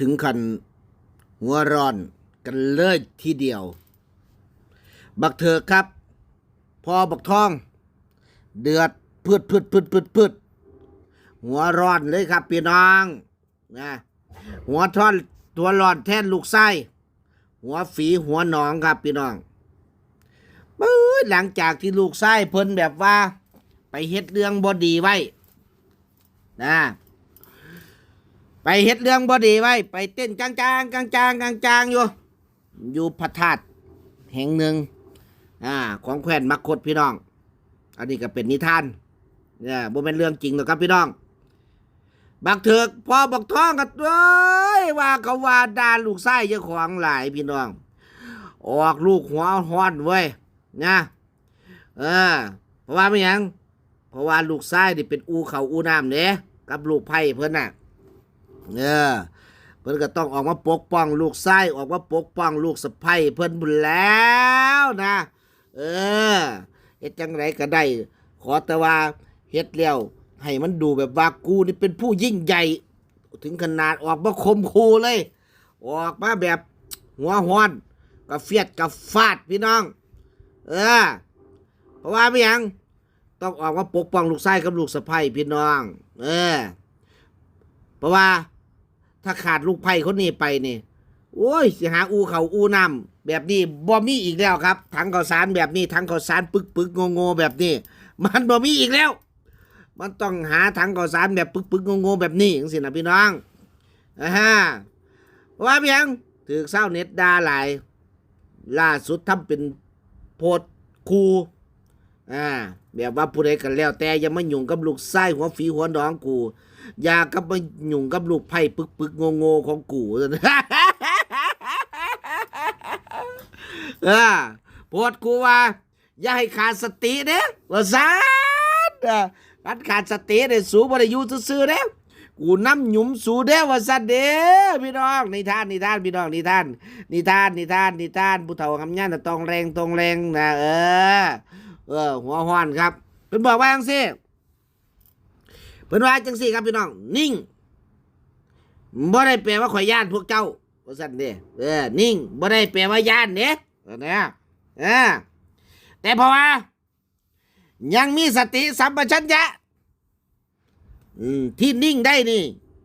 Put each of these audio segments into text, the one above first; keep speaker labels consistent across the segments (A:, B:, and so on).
A: ถึงขันหัวร้อนกันเลยทีเดียว บักเถอครับ พอบักทอง เดือดพืดพืดพืดพืดพืดหัวร้อนเลยครับพี่น้องนะหัวท่อนตัวร้อนแท่นลูกไส้หัวฝีหัวหนองครับพี่น้องปื๊ดหลังจากที่ลูกไส้เพิ่นแบบว่า ไปเฮ็ดเรื่องบอดีไว้นะ ไปเฮ็ดเรื่องบอดีไว้ ไปเต้นจางจางจางจางจางจางอยู่ อยู่พระธาตุแห่งหนึ่งอ่าของแคว้นมักคดพี่น้อง อันนี้ก็เป็นนิทานเนี่ยบ่เป็นเรื่องจริงหรอกครับพี่น้อง บักเถิกพอบักท้องกันเอ้ยว่าเขาว่าดาลูกไส้เจ้าของหลายพี่น้อง ออกลูกหัวห้อนเว้ยนะเออเพราะว่าไม่ยัง เพราะว่าลูกไส้นี่เป็นอูเขาอูน้ำเนี่ยกับลูกไผ่เพิ่นน่ะ เออเพิ่นก็ต้องออกมาปกป้องลูกไส้ออกมาปกป้องลูกสะใภ้เพิ่นบุญแล้วนะ เออเฮ็ดจังไรก็ได้ ขอแต่ว่าเฮ็ดแล้วให้มันดูแบบว่ากูนี่เป็นผู้ยิ่งใหญ่ ถึงขนาดออกมาคมคูเลย ออกมาแบบหัวหอนกับเฟียดกับฟาดพี่น้อง เออ เพราะว่าไม่หยัง ต้องออกมาปกป้องลูกชายกับลูกสะใภ้พี่น้อง เออ เพราะว่า ถ้าขาดลูกไผ่คนนี้ไปนี่โอ้ยสิหาอูเขาอูน้ำแบบนี้บ่มีอีกแล้วครับถังข้าวสารแบบนี้ถังข้าวสารปึกปึกงงๆแบบนี้ มันบ่มีอีกแล้ว มันต้องหาถังข้าวสารแบบปึกปึกงงๆแบบนี้จังสินะพี่น้องอ่าฮะว่าเพียงถือเศร้าเน็ตดาหลายล่าสุดทำเป็นโพดคูอ่าแบบว่าผู้ใดกันแล้วแต่อย่ามายุ่งกับลูกไส้หัวฝีหัวน้องกู อย่ากับมาหยุ่งกับลูกไผ่ปึกปึกงงๆของกูเออโพดกูว่า อย่าให้ขาดสติเด้ว่าซานเออการขาดสติเด้สูบ่ได้อยู่ซื่อเด้กูน้ำหยุมสูเด้ว่าซั่นเด้พี่น้องนิทานนิทานพี่น้องนิทานนิทานนิทานนิทานผู้เฒ่าคำยันน่ะต้องแรงต้องแรงนะเออเออหัวห้อนครับเพิ่นบอกว่าจังซี่ เพิ่นว่าจังซี่ครับพี่น้อง นิ่งบ่ได้แปลว่าข่อยย่านพวกเจ้าว่าซั่นเด้เออนิ่งบ่ได้แปลว่าย่านเด้นี่ยเออแต่เพราะว่า ยังมีสติสัมปชัญญะที่นิ่งได้นี่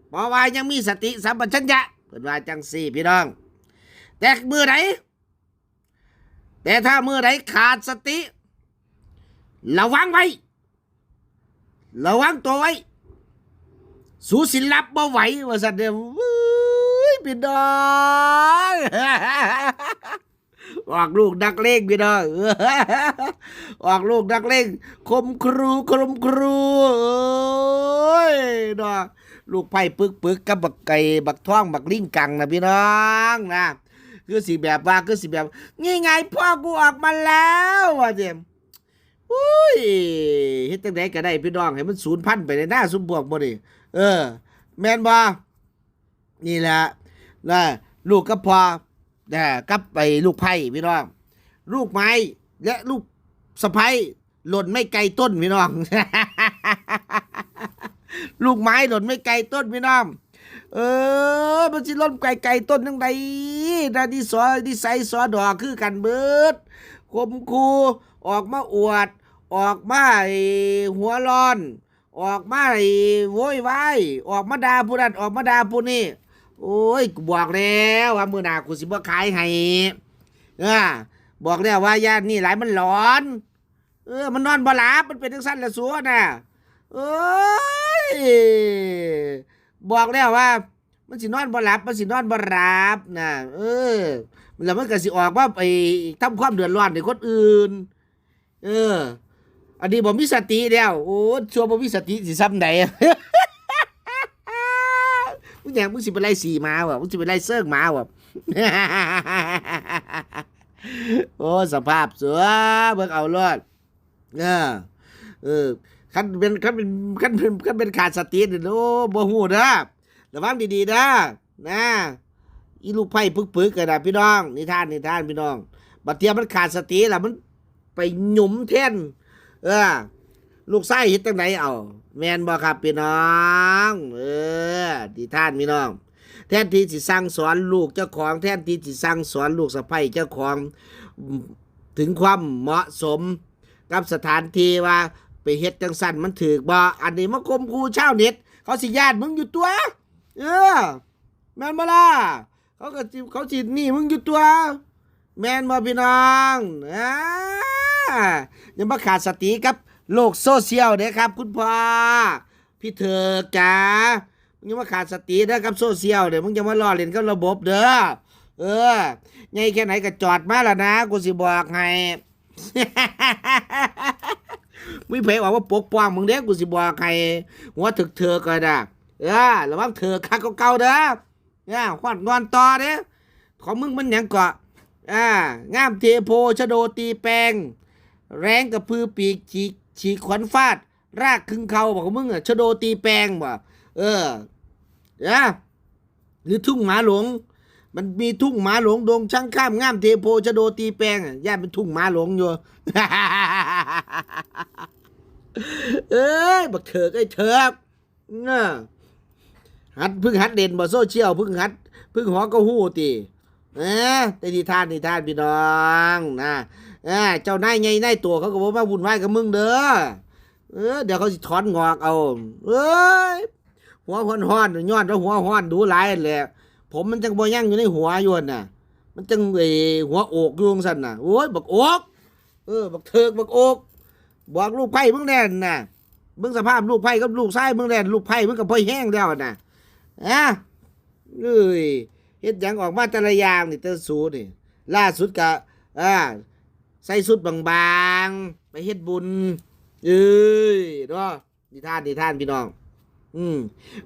A: เพราะว่ายังมีสติสัมปชัญญะเพิ่นว่าจังสี่พี่น้อง แต่มือไหนแต่ถ้ามือไหนขาดสติ ระวังไว้ ระวังตัวไว้ สูสินรับบ่ไหวว่าสัตว์เดียวเว้ยพี่น้องออกลูกนักเลงพี่น้องออกลูกนักเลงคมครูคมครูเอ้ยเนาะลูกไผ่ปึกปึกกับบักไก่บักท่องบักลิงกังนะพี่น้องนะคือสิแบบว่าคือสิแบบนี่ไงพ่อกูออกมาแล้วว่าเจมอุ้ยเฮ็ดจังไดก็ได้พี่น้องให้มันสูญพันธุ์ไปในหน้าสุมพวกบ่ดิ เออ แม่นบ่นี่แหละนะลูกกับพอนะกับไปลูกไผ่พี่น้อง ลูกไม้และลูกสะพ้ยหล่นไม่ไกลต้นพี่น้อง ลูกไม้หล่นไม่ไกลต้นพี่น้อง เออ มันสิหล่นไกลไกลต้นทั้งใดนาดีสอดีใสสอดอกคือกันเบิดคมคูออกมาอวด ออกมาหัวร้อน ออกมาไอ้โวยวายออกมาด่าผู้นั้นออกมาด่าผู้นี้โอ้ยกูบอกแล้วว่ามือหนากูสิบ่ขายให้เออบอกแล้วว่าย่านนี่หลายมันร้อน เออ มันนอนบ่หลับมันเป็นทังสั้นและสัวน่ะเอ้ยบอกแล้วว่า มันสินอนบ่หลับมันสินอนบ่หลับน่ะเออแล้วมันก็สิออกว่าไปทำความเดือดร้อนให้คนอื่น เออ อันนี้บ่มีสติแล้ว โอ้ชัวร์บ่มีสติสิซ้ำใดมึงอยากมึงสิไปไล่สีหมาวะมึงสิไปไล่เซิร์กมาวะโอ้สภาพสือเบิ่งเอารอดเออเออคันเป็นคันเป็นคันเป็นคันเป็นขาดสตินี่โอ้บ่ฮู้เด้อระวังดีๆเด้อนะอีลูกไผ่ปึกๆกันนะพี่น้องนิทานนิทานพี่น้องบัดเทียมันขาดสติแล้วมันไปหยุมแท่น เออ ลูกไส้เฮ็ดจังไดเอา แม่นบ่ครับพี่น้อง เออดีท่านพี่น้อง แทนที่สิสั่งสอนลูกเจ้าของ แทนที่สิสั่งสอนลูกสะใภ้เจ้าของถึงความเหมาะสมกับสถานที่ว่าไปเฮ็ดจังสั่นมันถือบ่อันนี้มาคมครูชาวเน็ต เขาสิญาติมึงอยู่ตัว เออ แม่นบ่ล่ะเขาก็เขาสิหนี่มึงอยู่ตัว แม่นบ่พี่น้องอ่าอ ย่ามาขาดสติกับโลกโซเชียลเด้ครับ คุณพ่อพี่เธอจ้ามึงอย่ามาขาดสติเด้อกับโซเชียลเด้อมึงอย่ามาล้อเล่นกับระบบเด้อเออไงแค่ไหนก็จอดมาแล้วนะกูสิบอกให้มึงเพยบอกว่าปกป้องมึงเด้กูสิบอกให้หัวถึกเธอก็ได้เออระวังเธอคักเก่าๆเด้อเนี่ยขวัญนอนต่อเด้อของมึงมันหยังเกาะอ่างามเทโพชโดตีแปง แรงกับพือปีกฉีกฉีกขวัญฟาด รากคึงเขาบอกว่ามึงอะชโดตีแปงบ่เออนะหรือทุ่งหมาหลวงมันมีทุ่งหมาหลวงดงช่างข้ามงามเทโพชโดตีแปงอะย่าเป็นทุ่งหมาหลวงอยู่เอ้ยบักเถิกไอ้เถิกเน่ะหัดพึ่งหัดเด่นบ่โซเชียลพึ่งหัดพึ่งหอก็หู้ติ เอ้แต่นิทานนิทานพี่น้องนะเอ้เจ้านายไงนายตัวเขาก็บอกว่าวุ่นวายกับมึงเด้อเออเดี๋ยวเขาสิถอนงอกเอา เอ้ยหัวห้อนห้อนย้อนแล้วหัวห้อนดูหลายนั่นแหละผมมันจังบ่ยั่งอยู่ในหัวอยวนน่ะ มันจังไอ้หัวโอกยู่งซั่นน่ะโอ้ยบักโอกเออบักเถิกบักโอกบอกลูกไผ่มึงแน่นน่ะมึงสภาพลูกไผ่กับลูกชายมึงแน่นลูกไผ่มึงกับพ่อแห้งแล้วน่ะอะเอ้ย เฮ็ดหยังออกมาแต่ละอย่างนี่แต่สูนี่ล่าสุดก็อ่าใส่สุดบางๆ ไปเฮ็ดบุญเอ้ยเนาะนิทานนิทานพี่น้อง อืม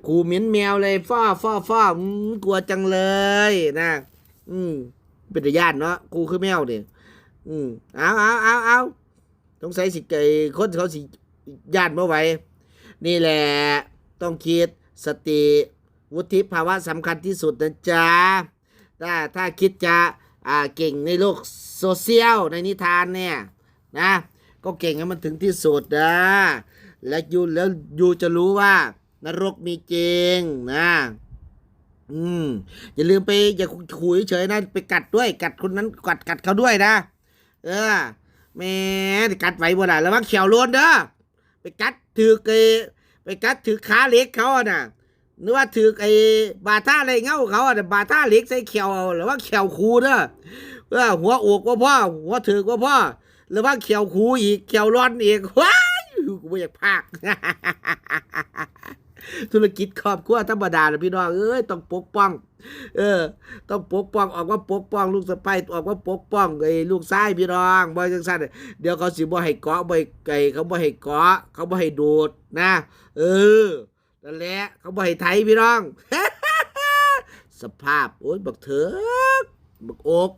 A: กูเหม็นแมวเลยฟ้าฟ้าฟ้าอืมกลัวจังเลยนะ อืมเป็นญาติเนาะกูคือแมวเด้อืมเอาเอาเอาเอาสงสัยสิไก่คนเขาสิญาติเมื่อไหวนี่แหละ ต้องคิดสติ วุฒิภาวะสำคัญที่สุดนะจ๊ะถ้าถ้าคิดจะอ่าเก่งในโลกโซเชียลในนิทานเนี่ยนะก็เก่งให้มันถึงที่สุดนะและยูแล้วยูจะรู้ว่านรกมีจริงนะอืมอย่าลืมไปอย่าคุยเฉยนะไปกัดด้วย กัดคนนั้นกัดกัดเขาด้วยนะ เออแม่กัดไว้บ่ได้ระวังเขียวโลนเด้อไปกัดถือไอ้ไปกัดถือขาเล็กเขาอะน่ะ หรือว่าถือไอ้บาท่าอะไรเงาเขาอะน่ะบาท่าเล็กใส่เขียวเอาหรือว่าเขียวคูเด้อเออหัวอกว่าพ่อหัวถือว่าพ่อหรือว่าเขียวคูอีกเขียวร้อนอีกว้ายกูไม่อยากพากธุรกิจครอบครัวธรรมดานะพี่น้องเอ้ยต้องปกป้อง เออ ต้องปกป้องออกว่าปกป้อง ลูกสะใภ้ออกว่าปกป้องไอ้ลูกชายพี่น้องบ่จังซั่นเดี๋ยวเขาสิบ่ให้เกาะบ่ให้ไก่เขาบ่ให้เกาะเขาบ่ให้ดูดนะ เออ นั่นแหละเขาบ่ให้ไถพี่น้อง สภาพ โอ้ยบักเถิกบักอก